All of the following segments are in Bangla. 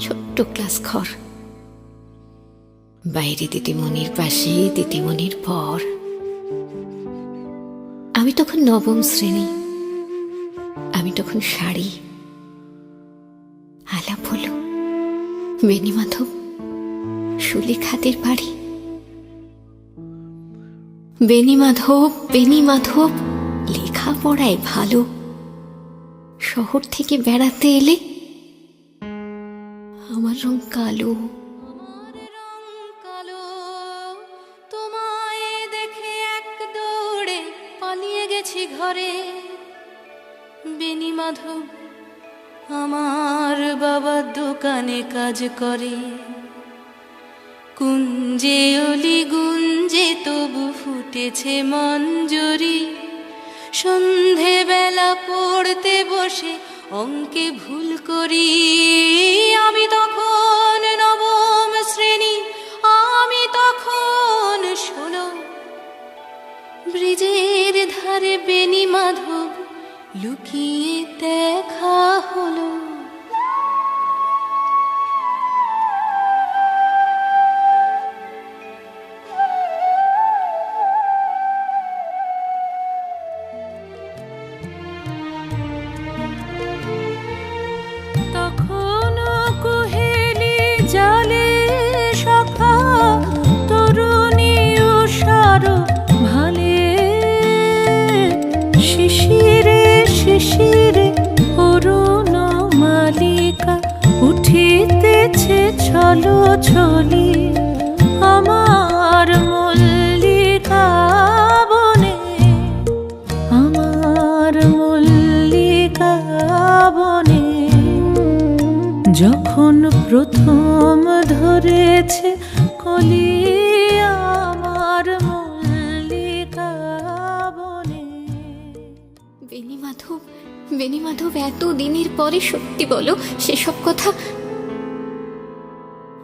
ছোট্ট ক্লাস ঘর। বাইরে দিদিমণির পাশে দিদিমণির পর। আমি তখন নবম শ্রেণি। আমি তখন শাড়ি, আলাপ হলো বেনি মাধব সুলেখাদের বাড়ি। বেনি মাধব বেনি মাধব লেখাপড়ায় ভালো। শহর থেকে বেড়াতে এলে আমার রং কালো। আমার কালো, তোমায় দেখে এক গেছি ঘরে। বেনি মাধব আমার বাবা দোকানে কাজ করে। কুঞ্জে অলি গুঞ্জে তবু ফুটেছে মঞ্জরি। সন্ধেবেলা পড়তে বসে অঙ্কে ভুল করি। ব্রিজের ধারে বেনি মাধব লুকিয়ে দেখা হলো। উঠিতেছে ছলো ছলি আমার মল্লিকা আমার মল্লিকা যখন প্রথম ধরেছে কলি আমার মল্লিকা বনে। বেনি মাধব বেনি মাধব এত দিনের পরে সত্যি বলো, সেসব কথা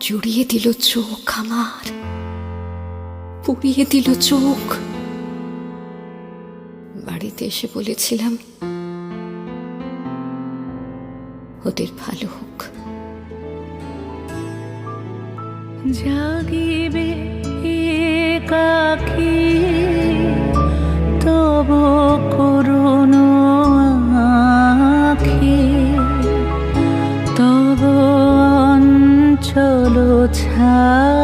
জুড়িয়ে দিল চোখ আমার পুড়িয়ে দিল চোখ। বাড়িতে এসে বলেছিলাম ওদের ভালো হোক। জাগিবে অঞ্চল ছায়া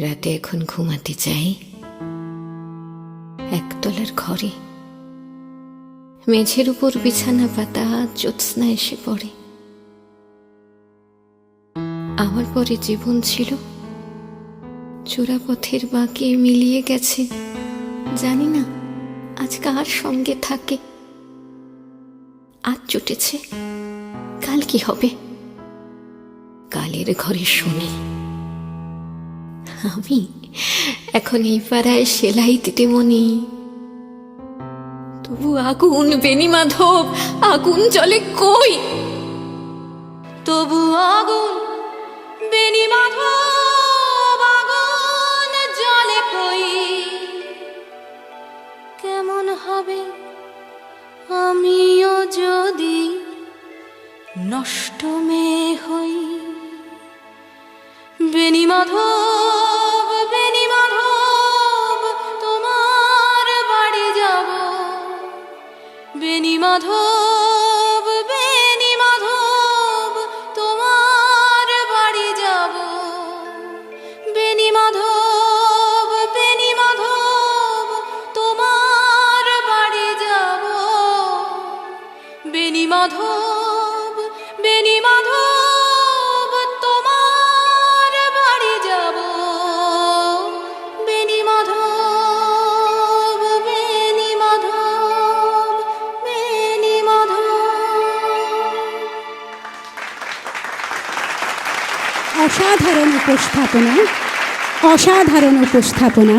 রাতে এখন ঘুমাতে চাই একতলার ঘরে। মেঝের উপর বিছানা পাতা জ্যোৎস্না এসে পড়ে। আমার পরে জীবন ছিল। চোরাপথের বাঁকে মিলিয়ে গেছে। জানি না, আজ কার সঙ্গে থাকে। আজ চুটেছে, কাল কি হবে? কালের ঘরে শুনি। আমি এখন এই পাড়ায় সেলাই দিদিমণি। তবু আগুন বেনি মাধব আগুন জলে কই? তবু আগুন বেনি মাধব আগুন জলে কই? কেমন হবে আমিও যদি নষ্ট মেয়ে হই? বেনি মাধব বেনি মাধব বাড়ি যাব। তোমার বাড়ি যাব। মাধব তোমার বাড়ি যাব। মাধব, বেনি মাধব অসাধারণ উপস্থাপনা অসাধারণ উপস্থাপনা।